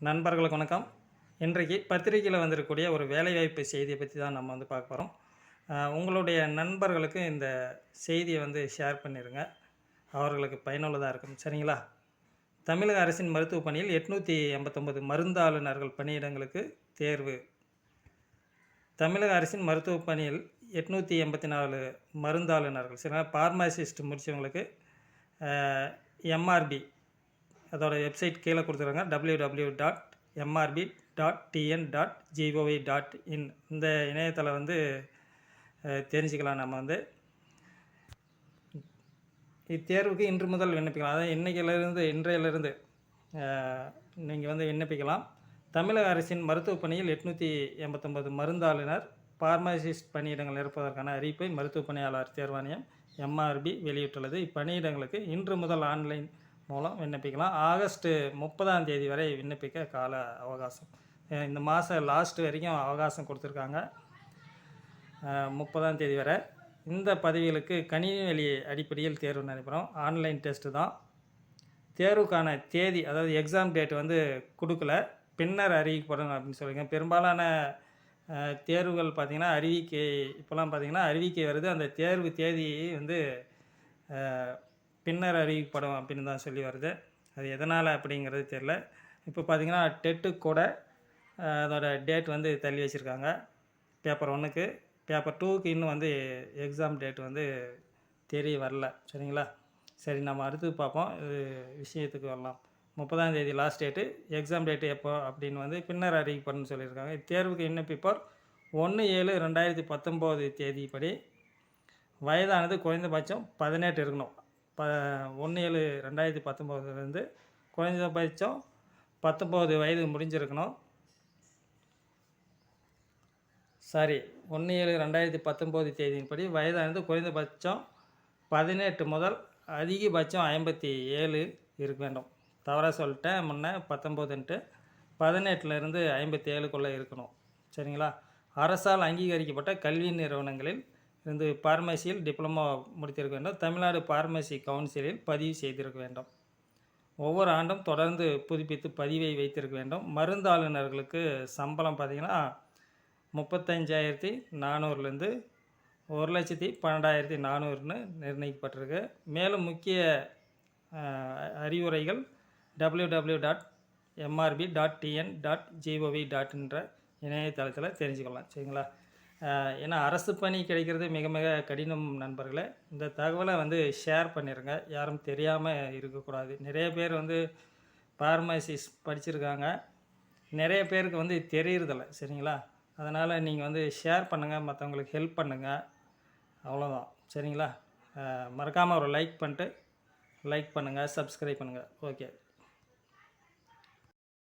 நண்பர்களுக்கு வணக்கம். இன்றைக்கு பத்திரிக்கையில் வந்திருக்கக்கூடிய ஒரு வேலைவாய்ப்பு செய்தியை பற்றி தான் நம்ம வந்து பார்க்க போகிறோம் உங்களுடைய நண்பர்களுக்கு இந்த செய்தியை வந்து ஷேர் பண்ணிடுங்க அவர்களுக்கு பயனுள்ளதாக இருக்கும். சரிங்களா? தமிழக அரசின் மருத்துவ பணியில் எட்நூற்றி எண்பத்தொம்பது மருந்தாளுநர்கள் பணியிடங்களுக்கு தேர்வு. தமிழக அரசின் மருத்துவ பணியில் எட்நூற்றி எண்பத்தி நாலு மருந்தாளுநர்கள் சரிங்களா பார்மாசிஸ்ட் முடித்தவங்களுக்கு எம்ஆர்பி அதோட வெப்சைட் கீழே கொடுத்துருக்காங்க. W W dot MRB dot TN dot GOV dot in இந்த இணையதளம் வந்து தெரிஞ்சுக்கலாம் நம்ம வந்து. இத்தேர்வுக்கு இன்று முதல் விண்ணப்பிக்கலாம். அதாவது இன்றைக்கிலிருந்து இன்றையிலிருந்து நீங்கள் வந்து விண்ணப்பிக்கலாம். தமிழக அரசின் மருத்துவ பணியில் எட்நூற்றி எண்பத்தொம்பது மருந்தாளுநர் பார்மசிஸ்ட் பணியிடங்கள் நிரப்புவதற்கான அறிவிப்பை மருத்துவ பணியாளர் தேர்வாணையம் எம்ஆர்பி வெளியிட்டுள்ளது. இப்பணியிடங்களுக்கு இன்று முதல் ஆன்லைன் மூலம் விண்ணப்பிக்கலாம். ஆகஸ்ட்டு முப்பதாம் தேதி வரை விண்ணப்பிக்க கால அவகாசம். இந்த மாதம் லாஸ்ட் வரைக்கும் அவகாசம் கொடுத்துருக்காங்க. முப்பதாம் தேதி வரை. இந்த பதவிகளுக்கு கணினி வழி அடிப்படையில் தேர்வு நடைபெறும். ஆன்லைன் டெஸ்ட்டு தான். தேர்வுக்கான தேதி அதாவது எக்ஸாம் டேட் வந்து கொடுக்கல. பின்னர் அறிவிக்கப்படும் அப்படின்னு சொல்லியிருக்கேன் பெரும்பாலான தேர்வுகள் பார்த்திங்கன்னா அறிவிக்கை இப்போலாம் பார்த்திங்கன்னா அறிவிக்கை வருது. அந்த தேர்வு தேதி வந்து பின்னர் அறிவிக்கப்படும் அப்படின்னு தான் சொல்லி வருது. அது எதனால் அப்படிங்கிறது தெரில இப்போ பார்த்திங்கன்னா டெட்டு கூட அதோட டேட் வந்து தள்ளி வச்சுருக்காங்க. பேப்பர் ஒன்றுக்கு பேப்பர் டூக்கு இன்னும் வந்து எக்ஸாம் டேட் வந்து தெரிய வரல. சரிங்களா? சரி நம்ம அடுத்து பார்ப்போம். இது விஷயத்துக்கு வரலாம். முப்பதாம் தேதி லாஸ்ட் டேட்டு எக்ஸாம் டேட்டு எப்போ அப்படின்னு வந்து பின்னர் அறிவிப்படும்னு சொல்லியிருக்காங்க. தேர்வுக்கு விண்ணப்பிப்போர் ஒன்று ஏழு ரெண்டாயிரத்தி பத்தொம்போது தேதிப்படி வயதானது குறைந்தபட்சம் பதினெட்டு இருக்கணும். ப ஒன்று ஏழு ரெண்டாயிரத்தி பத்தொம்போதுலேருந்து குறைந்தபட்சம் பத்தொம்போது வயது முடிஞ்சிருக்கணும். சாரி ஒன்று ஏழு ரெண்டாயிரத்தி பத்தொம்போது தேதியின்படி வயதானது குறைந்தபட்சம் பதினெட்டு முதல் அதிகபட்சம் ஐம்பத்தி ஏழு இருக்க வேண்டும். தவறாக சொல்லிட்டேன் முன்ன பத்தொம்போதுன்ட்டு பதினெட்டுலேருந்து ஐம்பத்தி ஏழுக்குள்ளே இருக்கணும். சரிங்களா? அரசால் அங்கீகரிக்கப்பட்ட கல்வி நிறுவனங்களில் இருந்து பார்மசியில் டிப்ளமோ முடித்திருக்க வேண்டும். தமிழ்நாடு பார்மசி கவுன்சிலில் பதிவு செய்திருக்க வேண்டும். ஒவ்வொரு ஆண்டும் தொடர்ந்து புதுப்பித்து பதிவை வைத்திருக்க வேண்டும். மருந்தாளுநர்களுக்கு சம்பளம் பார்த்திங்கன்னா முப்பத்தஞ்சாயிரத்தி நானூறுலேருந்து ஒரு லட்சத்தி பன்னெண்டாயிரத்தி நானூறுன்னு நிர்ணயிக்கப்பட்டிருக்கு. மேலும் முக்கிய அறிவுரைகள் W W dot MRB dot TN dot GOV டாட்ன்ற இணையதளத்தில் தெரிஞ்சுக்கலாம் சரிங்களா? ஏன்னா அரசு பணி கிடைக்கிறது மிக மிக கடினம் நண்பர்களே. இந்த தகவலை வந்து ஷேர் பண்ணிடுங்க யாரும் தெரியாமல் இருக்கக்கூடாது. நிறைய பேர் வந்து ஃபார்மசிஸ் படிச்சிருக்காங்க. நிறைய பேருக்கு வந்து தெரியறதில்ல சரிங்களா? அதனால் நீங்கள் வந்து ஷேர் பண்ணுங்கள் மற்றவங்களுக்கு ஹெல்ப் பண்ணுங்கள் அவ்வளோதான் சரிங்களா? மறக்காமல் ஒரு லைக் பண்ணிட்டு லைக் பண்ணுங்கள் சப்ஸ்கிரைப் பண்ணுங்கள் ஓகே